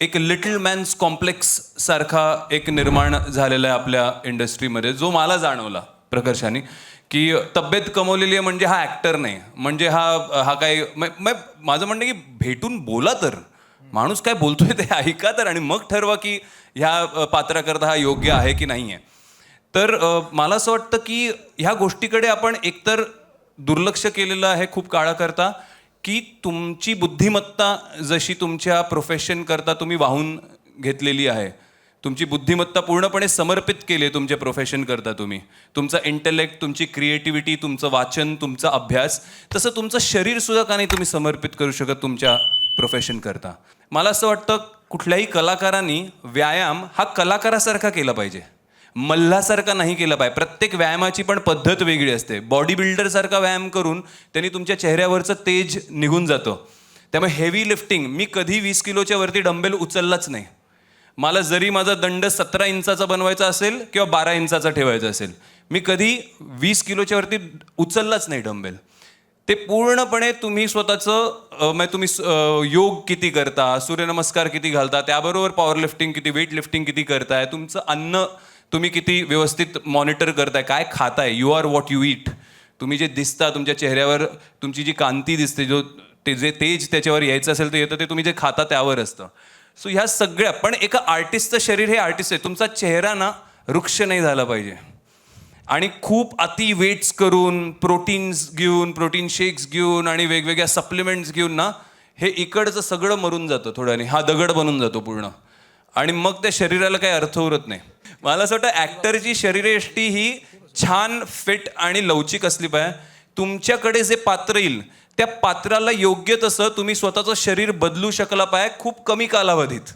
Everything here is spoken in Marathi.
एक लिटल मॅन्स कॉम्प्लेक्स सारखा एक निर्माण झालेला आहे आपल्या इंडस्ट्रीमध्ये जो मला जाणवला प्रकर्षाने की तब्येत कमवलेली आहे म्हणजे हा ॲक्टर नाही. म्हणजे हा हा काय माझं म्हणणं आहे की भेटून बोला तर. माणूस काय बोलतोय ते ऐका तर आणि मग ठरवा की ह्या पात्राकरता हा योग्य आहे की नाही आहे तर मला असं वाटतं की ह्या गोष्टीकडे आपण एकतर दुर्लक्ष केलेलं आहे खूप काळाकरता की तुमची बुद्धिमत्ता जशी तुमच्या प्रोफेशन करता तुम्ही वाहून घेतलेली आहे. तुमची बुद्धिमत्ता पूर्णपणे समर्पित केली आहे तुमच्या प्रोफेशन करता तुम्ही. तुमचा इंटेलेक्ट तुमची क्रिएटिव्हिटी तुमचं वाचन तुमचा अभ्यास तसं तुमचं शरीर सुद्धा का नाही तुम्ही समर्पित करू शकत तुमच्या प्रोफेशन करता. मला असं वाटतं कुठल्याही कलाकारांनी व्यायाम हा कलाकारासारखा केला पाहिजे. मल्हासारखा नाही केला पाहिजे. प्रत्येक व्यायामाची पण पद्धत वेगळी असते. बॉडी बिल्डरसारखा व्यायाम करून त्यांनी तुमच्या चेहऱ्यावरचं तेज निघून जातं. त्यामुळे हेवी लिफ्टिंग मी कधी वीस किलोच्या वरती डंबेल उचललाच नाही. मला जरी माझा दंड सतरा इंचाचा बनवायचा असेल किंवा बारा इंचाचा ठेवायचा असेल मी कधी वीस किलोच्या वरती उचललाच नाही डंबेल ते पूर्णपणे तुम्ही स्वतःचं म्हणजे तुम्ही योग किती करता सूर्यनमस्कार किती घालता त्याबरोबर पॉवर लिफ्टिंग किती वेट लिफ्टिंग किती करताय तुमचं अन्न तुम्ही किती व्यवस्थित मॉनिटर करताय काय खाताय you are what you eat तुम्ही जे दिसता तुमच्या चेहऱ्यावर तुमची जी कांती दिसते जो ते जे तेज त्याच्यावर यायचं असेल ते येतं ते तुम्ही जे खाता त्यावर असतं. सो ह्या सगळ्या पण एका आर्टिस्टचं शरीर हे आर्टिस्ट आहे. तुमचा चेहरा ना वृक्ष नाही झाला पाहिजे. आणि खूप अति वेट्स करून प्रोटीन्स घेऊन प्रोटीन शेक्स घेऊन आणि वेगवेगळ्या सप्लिमेंट्स घेऊन ना हे इकडचं सगळं मरून जातं थोड्याने. हा दगड बनून जातो पूर्ण. आणि मग त्या शरीराला काही अर्थ उरत नाही. मला असं वाटतं ॲक्टरची शरीरयष्टी ही छान फिट आणि लवचिक असली पाहिजे. तुमच्याकडे जे पात्र येईल त्या पात्राला योग्य तसं तुम्ही स्वतःचं शरीर बदलू शकला पाहिजे खूप कमी कालावधीत.